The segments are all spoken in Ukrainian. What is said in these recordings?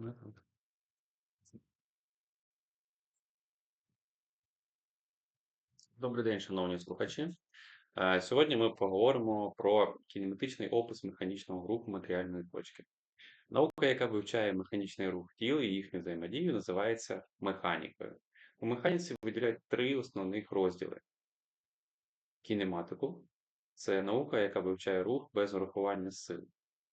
Ну. Добрий день, шановні слухачі. Е, Сьогодні ми поговоримо про кінематичний опис механічного руху матеріальної точки. Наука, яка вивчає механічний рух тіл і їхню взаємодію, називається механікою. У механіці виділяють три основних розділи: кінематику це наука, яка вивчає рух без урахування сил,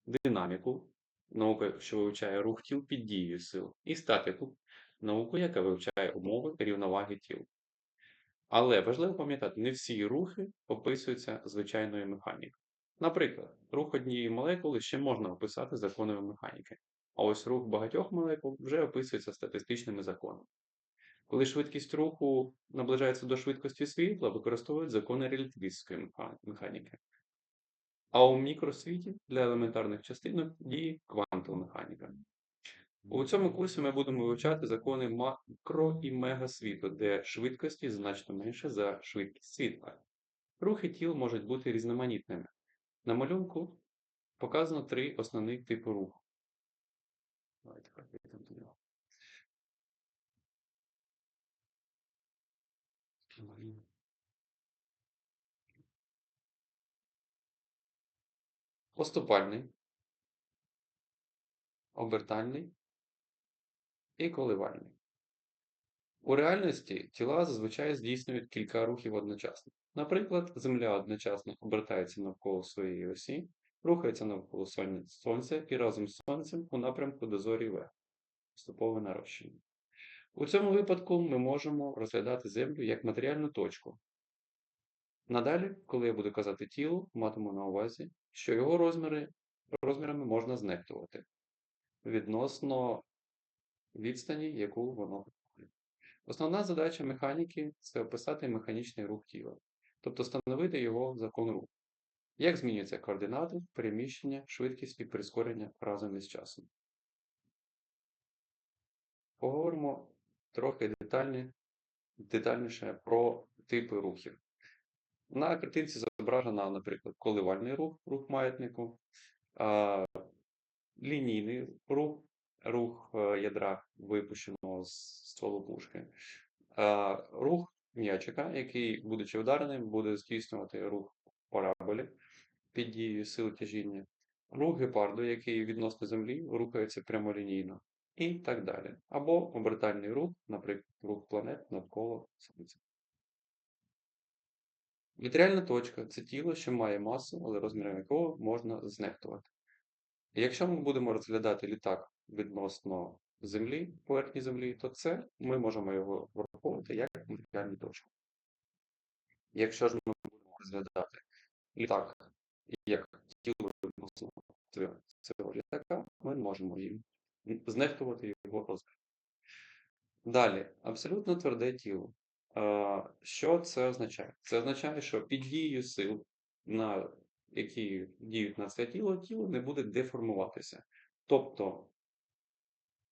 динаміку наука, що вивчає рух тіл під дією сил, і статику науку, яка вивчає умови рівноваги тіл. Але важливо пам'ятати, не всі рухи описуються звичайною механікою. Наприклад, рух однієї молекули ще можна описати законами механіки, а ось рух багатьох молекул вже описується статистичними законами. Коли швидкість руху наближається до швидкості світла, використовують закони релятивістської механіки. А у мікросвіті для елементарних частинок діє квантова механіка. У цьому курсі ми будемо вивчати закони макро і мегасвіту, де швидкості значно менше за швидкість світла. Рухи тіл можуть бути різноманітними. На малюнку показано три основних типи руху. Давайте перейдемо до нього. Поступальний, обертальний і коливальний. У реальності тіла зазвичай здійснюють кілька рухів одночасно. Наприклад, Земля одночасно обертається навколо своєї осі, рухається навколо Сонця- і разом з Сонцем у напрямку до зорі В. Поступове нарощення. У цьому випадку ми можемо розглядати Землю як матеріальну точку. Надалі, коли я буду казати тіло, матиму на увазі, що його розміри, розмірами можна знехтувати відносно відстані, яку воно виконує. Основна задача механіки це описати механічний рух тіла, тобто встановити його закон руху. Як змінюються координати, переміщення, швидкість і прискорення разом із часом. Поговоримо трохи детальні, детальніше про типи рухів. На картинці зображено, наприклад, коливальний рух, рух маятнику, лінійний рух, рух е, ядра випущеного з стволу пушки, рух м'ячика, який, будучи вдареним, буде здійснювати рух параболі під дією сил тяжіння, рух гепарду, який відносно землі рухається прямолінійно, і так далі. Або обертальний рух, наприклад, рух планет навколо Сонця. Матеріальна точка це тіло, що має масу, але розміром якого можна знехтувати. Якщо ми будемо розглядати літак відносно Землі, поверхні Землі, то це ми можемо його враховувати як матеріальну точку. Якщо ж ми будемо розглядати літак як тіло відносно цього літака, ми можемо їм знехтувати його розмір. Далі, абсолютно тверде тіло. Що це означає? Це означає, що під дією сил, на які діють на це тіло, тіло не буде деформуватися. Тобто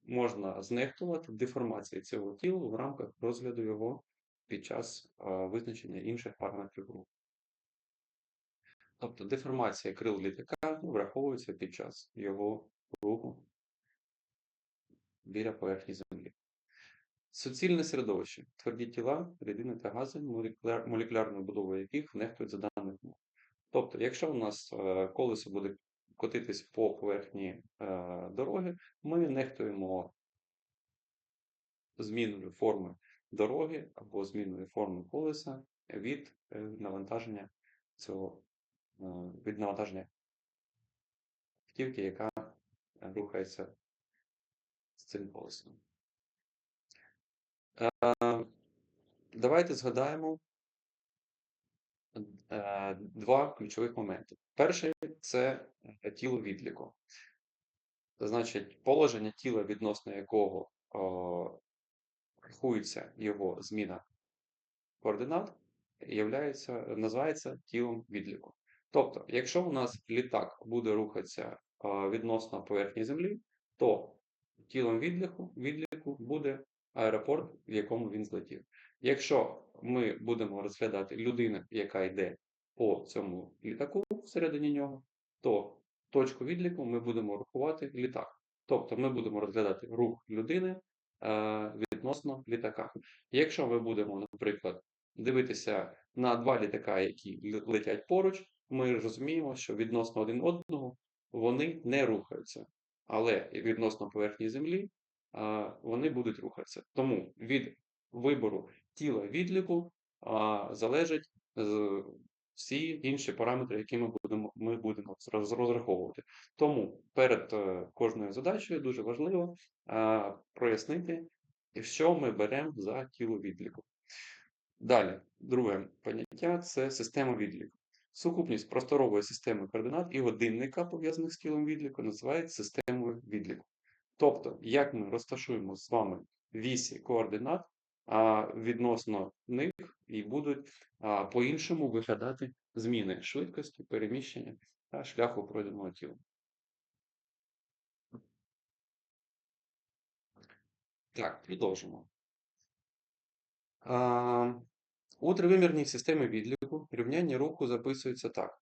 можна знехтувати деформацію цього тіла в рамках розгляду його під час визначення інших параметрів руху. Тобто деформація крил літака враховується під час його руху біля поверхні Землі. Суцільне середовище тверді тіла, рідини та гази, молекуляр, молекулярною будовою яких нехтують за даних умов. Тобто, якщо у нас е, колесо буде котитись по поверхні е, дороги, ми нехтуємо зміною форми дороги або зміною форми колеса від е, навантаження цього від навантаження автівки, яка рухається з цим колесом. Е, Давайте згадаємо е, два ключових моменти. Перший це е, тіло відліку. Значить, положення тіла, відносно якого о, рахується його зміна координат, являється, називається тілом відліку. Тобто, якщо у нас літак буде рухатися е, відносно поверхні Землі, то тілом відліку, відліку буде аеропорт, в якому він злетів. Якщо ми будемо розглядати людину, яка йде по цьому літаку всередині нього, то точку відліку ми будемо рахувати літак. Тобто ми будемо розглядати рух людини е, відносно літака. Якщо ми будемо, наприклад, дивитися на два літака, які летять поруч, ми розуміємо, що відносно один одного вони не рухаються. Але відносно поверхні Землі вони будуть рухатися. Тому від вибору тіла відліку залежать всі інші параметри, які ми будемо, ми будемо розраховувати. Тому перед е, кожною задачею дуже важливо прояснити, що ми беремо за тіло відліку. Далі, друге поняття це система відліку. Сукупність просторової системи координат і годинника, пов'язаних з тілом відліку, називається системою відліку. Тобто, як ми розташуємо з вами вісі координат, а відносно них і будуть по-іншому виглядати зміни швидкості, переміщення та шляху пройденого тіла. Так, продовжимо. А, у тривимірній системі відліку рівняння руху записується так.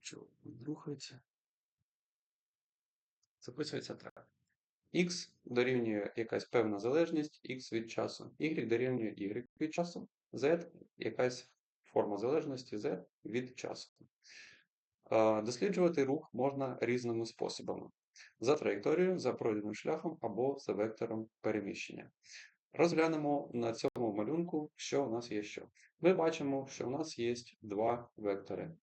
Що рухається? Записується так. X дорівнює якась певна залежність X від часу, Y дорівнює Y від часу, Z якась форма залежності Z від часу. Досліджувати рух можна різними способами: за траєкторією, за пройденим шляхом або за вектором переміщення. Розглянемо на цьому малюнку, що у нас є що. Ми бачимо, що у нас є два вектори,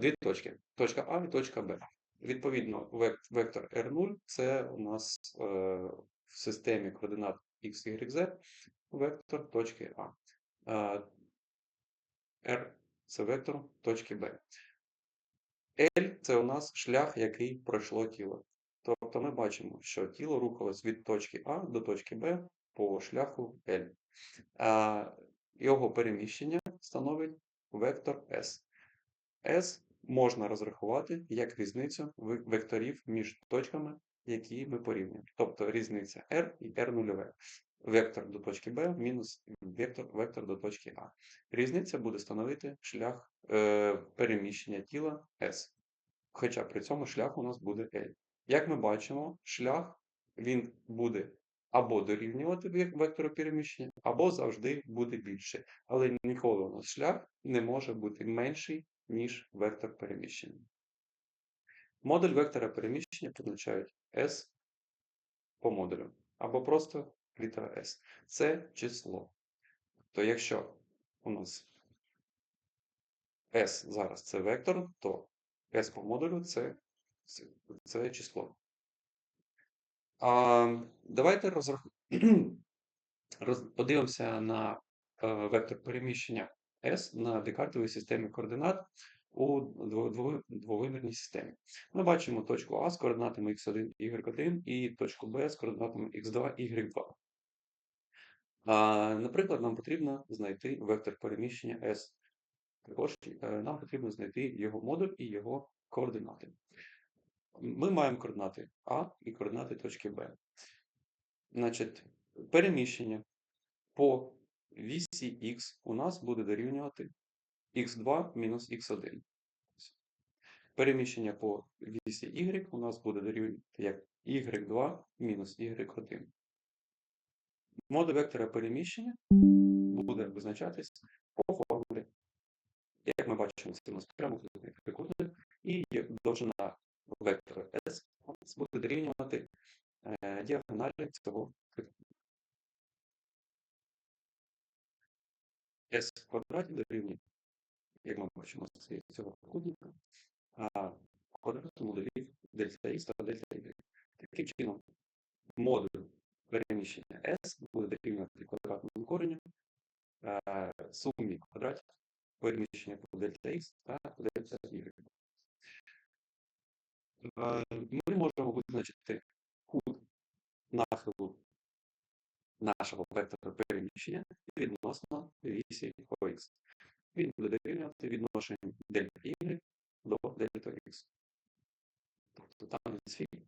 дві точки: точка А і точка Б. Відповідно, вектор R0 це у нас е, в системі координат X, Y, Z, вектор точки А. R це вектор точки Б. L це у нас шлях, який пройшло тіло. Тобто ми бачимо, що тіло рухалось від точки А до точки Б по шляху L. Його переміщення становить вектор S. S можна розрахувати як різницю векторів між точками, які ми порівнюємо. Тобто різниця R і R0. Вектор до точки B мінус вектор, вектор до точки А. Різниця буде становити шлях е, переміщення тіла S. Хоча при цьому шлях у нас буде L. Як ми бачимо, шлях він буде або дорівнювати вектору переміщення, або завжди буде більше. Але ніколи у нас шлях не може бути менший, ніж вектор переміщення. Модуль вектора переміщення позначають S по модулю, або просто літера S. Це число. То якщо у нас S зараз це вектор, то S по модулю це, це, число. А, давайте розрах... роз... подивимося на е, вектор переміщення S на декартовій системі координат у дво- дво- двовимірній системі. Ми бачимо точку А з координатами x1, y1 і точку Б з координатами x2, y2. А, наприклад, нам потрібно знайти вектор переміщення S. Також е, нам потрібно знайти його модуль і його координати. Ми маємо координати А і координати точки Б. Значить, переміщення по вісі Х у нас буде дорівнювати х2 мінус х1. Переміщення по вісі Y у нас буде дорівнювати як y2 мінус y1. Модуль вектора переміщення буде визначатись по формулі. Як ми бачимо, це у нас прямокутний трикутник, і довжина вектора S буде дорівнювати е, діагоналі цього трикутника. S в квадраті дорівнює, як ми бачимо, з цього трикутника, а квадрат модулів дельта X та дельта Y. Таким чином, модуль переміщення S буде дорівнювати квадратному кореню е, сумі квадратів переміщення по дельта X та дельта Y. Е, Ми можемо визначити кут нахилу нашого вектора переміщення відносно вісі ОХ. Він буде дорівнювати відношенню дельта Y до дельта X. Тобто там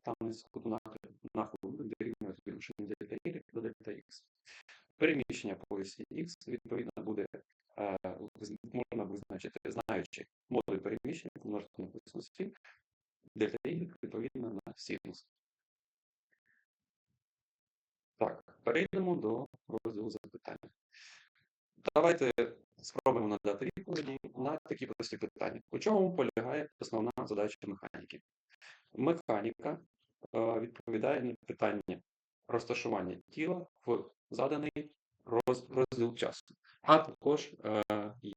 там не куту нахилу, буде дорівнювати відношенню дельта Y до дельта X. Переміщення по осі X, відповідно, буде е, можна визначити, знаючи модуль переміщення помножити на косинус фі, дельта y відповідно на синус. Так, перейдемо до розділу запитання. Давайте спробуємо надати відповіді на такі прості питання. У чому полягає основна задача механіки? Механіка е, відповідає на питання розташування тіла в заданий розділ часу, а також е,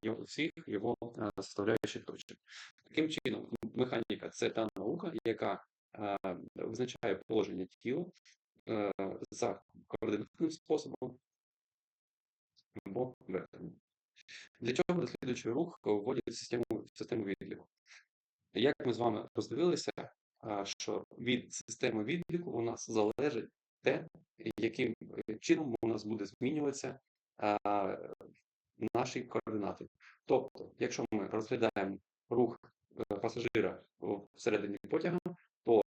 всіх його е, составляючих точок. Таким чином, механіка це та наука, яка визначає положення тіла за координатним способом або векторним. Для чого досліджуючий рух вводять систему, систему відліку? Як ми з вами роздивилися, що від системи відліку у нас залежить те, яким чином у нас буде змінюватися наші координати. Тобто, якщо ми розглядаємо рух е, пасажира всередині потяга, то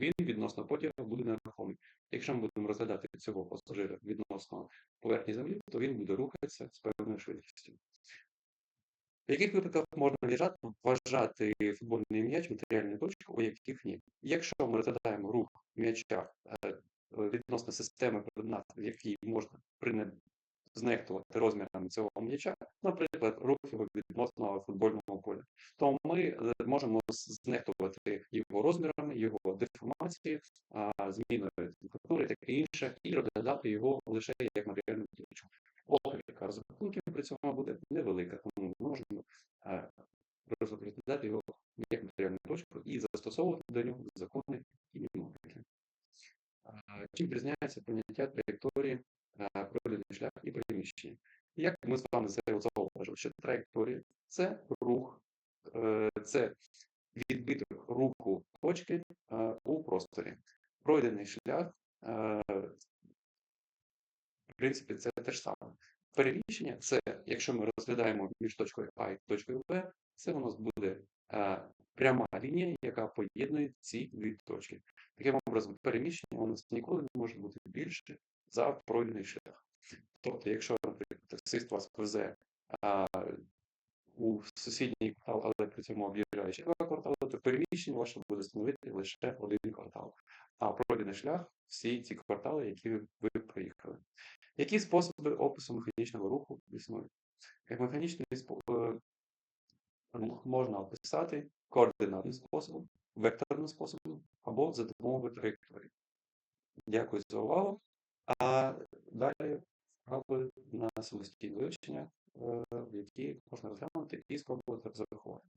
він відносно потяга буде нерухомий. Якщо ми будемо розглядати цього пасажира відносно поверхні землі, то він буде рухатися з певною швидкістю. В яких випадках можна вважати, вважати футбольний м'яч матеріальною точкою, у яких ні? Якщо ми розглядаємо рух м'яча е, відносно системи в якій можна знехтувати розмірами цього м'яча, наприклад, рух його відносно футбольного поля, то ми е, можемо знехтувати його розмірами, його деформацією, зміною температури, таке інше, і розглядати його лише як матеріальну точку. Похибка розрахунків при цьому буде невелика, тому ми можемо е, розглядати його як матеріальну точку і застосовувати до нього закони кінематики. Чим відрізняється поняття траєкторії, е, пройдений шлях і переміщення? Як ми з вами зауважили, що траєкторія це рух, е, це відбиток руху точки е, у просторі. Пройдений шлях, е, в принципі, це те ж саме. Переміщення це, якщо ми розглядаємо між точкою А і точкою Б, це у нас буде пряма лінія, яка поєднує ці дві точки. Таким образом, переміщення у нас ніколи не може бути більше за пройдений шлях. Тобто, якщо, наприклад, таксист вас везе а, у сусідній квартал, але при цьому об'їжджає ще два квартали, то переміщення ваше буде становити лише один квартал. А пройдений шлях всі ці квартали, які ви проїхали. Які способи опису механічного руху існують? Як механічний е, рух можна описати координатним способом, векторним способом або за допомогою траєкторії. Дякую за увагу. А далі вправи на самостійне вивчення, в які можна розглянути і спробувати зарахувати.